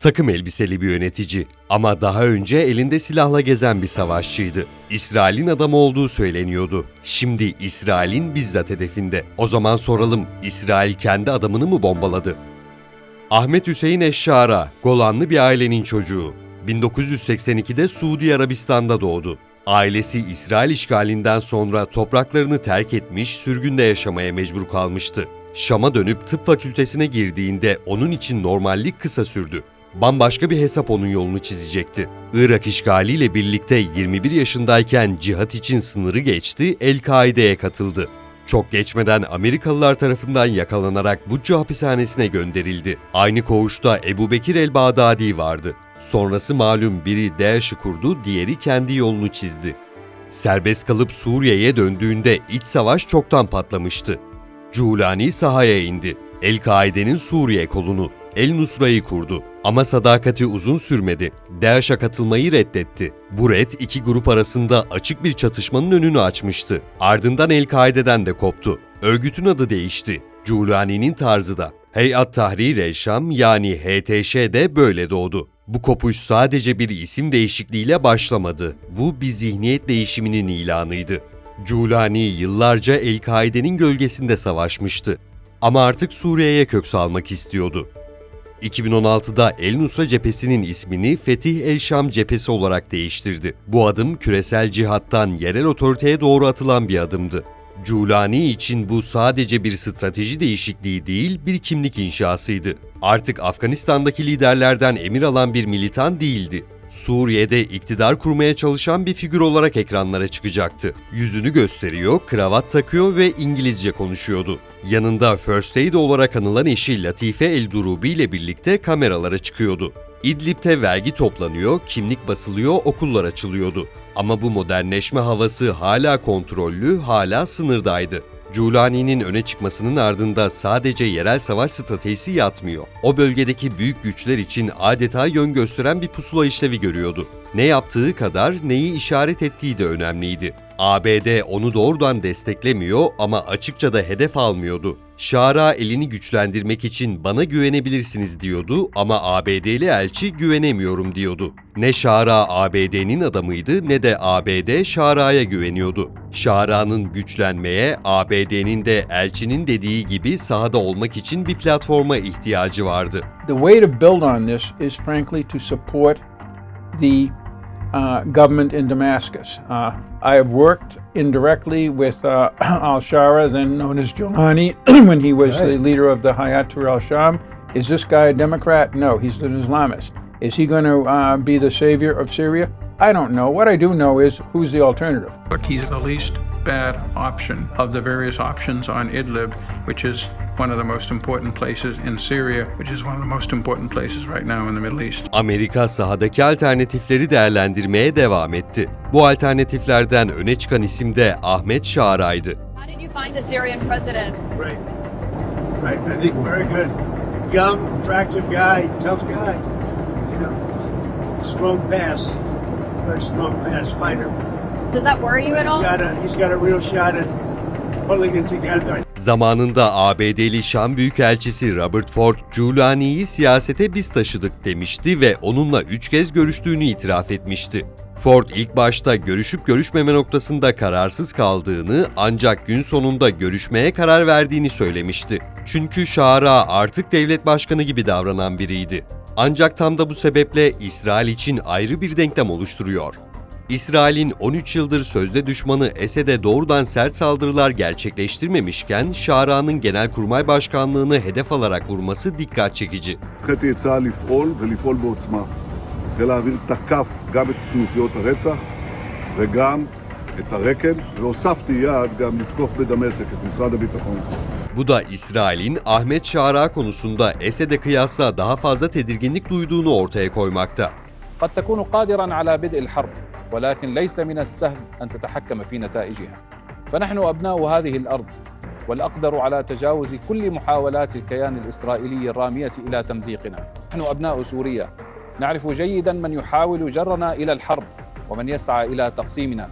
Takım elbiseli bir yönetici ama daha önce elinde silahla gezen bir savaşçıydı. İsrail'in adamı olduğu söyleniyordu. Şimdi İsrail'in bizzat hedefinde. O zaman soralım, İsrail kendi adamını mı bombaladı? Ahmet Hüseyin Eşşara, Golanlı bir ailenin çocuğu. 1982'de Suudi Arabistan'da doğdu. Ailesi İsrail işgalinden sonra topraklarını terk etmiş, sürgünde yaşamaya mecbur kalmıştı. Şam'a dönüp tıp fakültesine girdiğinde onun için normallik kısa sürdü. Bambaşka bir hesap onun yolunu çizecekti. Irak işgaliyle birlikte 21 yaşındayken cihat için sınırı geçti, El-Kaide'ye katıldı. Çok geçmeden Amerikalılar tarafından yakalanarak Bucca hapishanesine gönderildi. Aynı koğuşta Ebu Bekir el-Bağdadi vardı. Sonrası malum biri DAEŞ'i kurdu, diğeri kendi yolunu çizdi. Serbest kalıp Suriye'ye döndüğünde iç savaş çoktan patlamıştı. Culani sahaya indi. El-Kaide'nin Suriye kolunu, El Nusra'yı kurdu. Ama sadakati uzun sürmedi. DAEŞ'e katılmayı reddetti. Bu red iki grup arasında açık bir çatışmanın önünü açmıştı. Ardından El-Kaide'den de koptu. Örgütün adı değişti. Culani'nin tarzı da. Heyat Tahrir el Şam yani HTŞ de böyle doğdu. Bu kopuş sadece bir isim değişikliğiyle başlamadı. Bu bir zihniyet değişiminin ilanıydı. Culani yıllarca El-Kaide'nin gölgesinde savaşmıştı. Ama artık Suriye'ye kök salmak istiyordu. 2016'da El Nusra cephesinin ismini Fetih El Şam cephesi olarak değiştirdi. Bu adım küresel cihattan yerel otoriteye doğru atılan bir adımdı. Culani için bu sadece bir strateji değişikliği değil, bir kimlik inşasıydı. Artık Afganistan'daki liderlerden emir alan bir militan değildi. Suriye'de iktidar kurmaya çalışan bir figür olarak ekranlara çıkacaktı. Yüzünü gösteriyor, kravat takıyor ve İngilizce konuşuyordu. Yanında First Aid olarak anılan eşi Latife El Durubi ile birlikte kameralara çıkıyordu. İdlib'te vergi toplanıyor, kimlik basılıyor, okullar açılıyordu. Ama bu modernleşme havası hala kontrollü, hala sınırdaydı. Culani'nin öne çıkmasının ardında sadece yerel savaş stratejisi yatmıyor. O bölgedeki büyük güçler için adeta yön gösteren bir pusula işlevi görüyordu. Ne yaptığı kadar neyi işaret ettiği de önemliydi. ABD onu doğrudan desteklemiyor ama açıkça da hedef almıyordu. Şara elini güçlendirmek için bana güvenebilirsiniz diyordu ama ABD'li elçi güvenemiyorum diyordu. Ne Şara ABD'nin adamıydı ne de ABD Şara'ya güveniyordu. Şara'nın güçlenmeye, ABD'nin de elçinin dediği gibi sahada olmak için bir platforma ihtiyacı vardı. The way to build on this is frankly to support the uh, government in Damascus. Uh, I have worked indirectly with uh, al Shara, then known as Jolani, when he was the leader of the Hayat Tahrir al Sham. Is this guy a Democrat? No, he's an Islamist. Is he going to uh, be the savior of Syria? I don't know. What I do know is who's the alternative. Look, he's the least bad option of the various options on Idlib, which is one of the most important places in Syria, which is one of the most important places right now in the Middle East. Amerika sahadaki alternatifleri değerlendirmeye devam etti. Bu alternatiflerden öne çıkan isim de Ahmet Şara'ydı. How did you find the Syrian president? Great. Great. I think very good. Young, attractive guy, tough guy. You know, strong pass. Very strong pass fighter. Does that worry you But at he's all? got a he's got a real shot at. Zamanında ABD'li Şam Büyükelçisi Robert Ford, Giuliani'yi siyasete biz taşıdık demişti ve onunla üç kez görüştüğünü itiraf etmişti. Ford ilk başta görüşüp görüşmeme noktasında kararsız kaldığını ancak gün sonunda görüşmeye karar verdiğini söylemişti. Çünkü Şara artık devlet başkanı gibi davranan biriydi. Ancak tam da bu sebeple İsrail için ayrı bir denklem oluşturuyor. İsrail'in 13 yıldır sözde düşmanı Esed'e doğrudan sert saldırılar gerçekleştirmemişken Şara'nın genelkurmay başkanlığını hedef alarak vurması dikkat çekici. הנחיתי את צה"ל לפעול ולפעול בעוצמה. חיל האוויר תקף גם את כנופיות הרצח וגם את הרקן, והוספתי יד גם לתקוף בדמשק את משרד הביטחון. Bu da İsrail'in Ahmet Şara konusunda Esed'e kıyasla daha fazla tedirginlik duyduğunu ortaya koymakta. قد تكون قادرا على بدء الحرب ولكن ليس من السهل أن تتحكم في نتائجها. فنحن أبناء هذه الأرض والأقدر على تجاوز كل محاولات الكيان الإسرائيلي الرامية إلى تمزيقنا. نحن أبناء سوريا. نعرف جيدا من يحاول جرنا إلى الحرب ومن يسعى إلى تقسيمنا.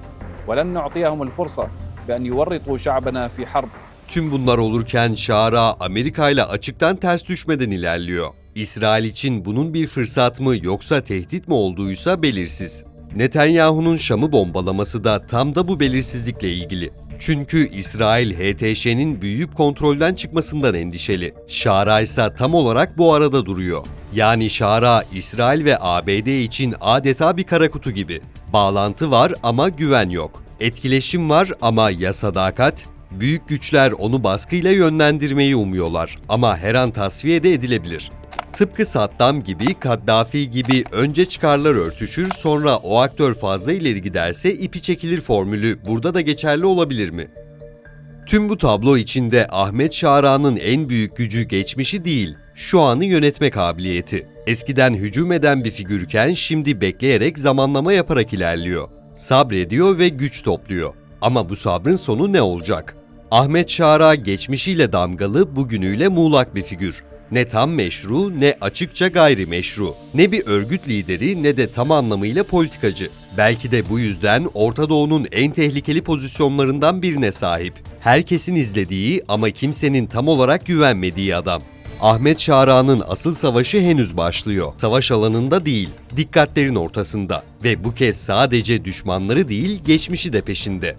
ولن نعطيهم الفرصة بأن يورطوا شعبنا في حرب. Tüm bunlar olurken Şara Amerika ile açıktan ters düşmeden ilerliyor. İsrail için bunun bir fırsat mı yoksa tehdit mi olduğuysa belirsiz. Netanyahu'nun Şam'ı bombalaması da tam da bu belirsizlikle ilgili. Çünkü İsrail HTŞ'nin büyüyüp kontrolden çıkmasından endişeli. Şara ise tam olarak bu arada duruyor. Yani Şara, İsrail ve ABD için adeta bir kara kutu gibi. Bağlantı var ama güven yok. Etkileşim var ama ya sadakat? Büyük güçler onu baskıyla yönlendirmeyi umuyorlar ama her an tasfiye de edilebilir. Tıpkı Saddam gibi, Kaddafi gibi önce çıkarlar örtüşür sonra o aktör fazla ileri giderse ipi çekilir formülü burada da geçerli olabilir mi? Tüm bu tablo içinde Ahmet Şara'nın en büyük gücü geçmişi değil, şu anı yönetme kabiliyeti. Eskiden hücum eden bir figürken şimdi bekleyerek zamanlama yaparak ilerliyor. Sabrediyor ve güç topluyor. Ama bu sabrın sonu ne olacak? Ahmet Şara geçmişiyle damgalı, bugünüyle muğlak bir figür. Ne tam meşru ne açıkça gayrimeşru. Ne bir örgüt lideri ne de tam anlamıyla politikacı. Belki de bu yüzden Orta Doğu'nun en tehlikeli pozisyonlarından birine sahip. Herkesin izlediği ama kimsenin tam olarak güvenmediği adam. Ahmet Şara'nın asıl savaşı henüz başlıyor. Savaş alanında değil, dikkatlerin ortasında. Ve bu kez sadece düşmanları değil, geçmişi de peşinde.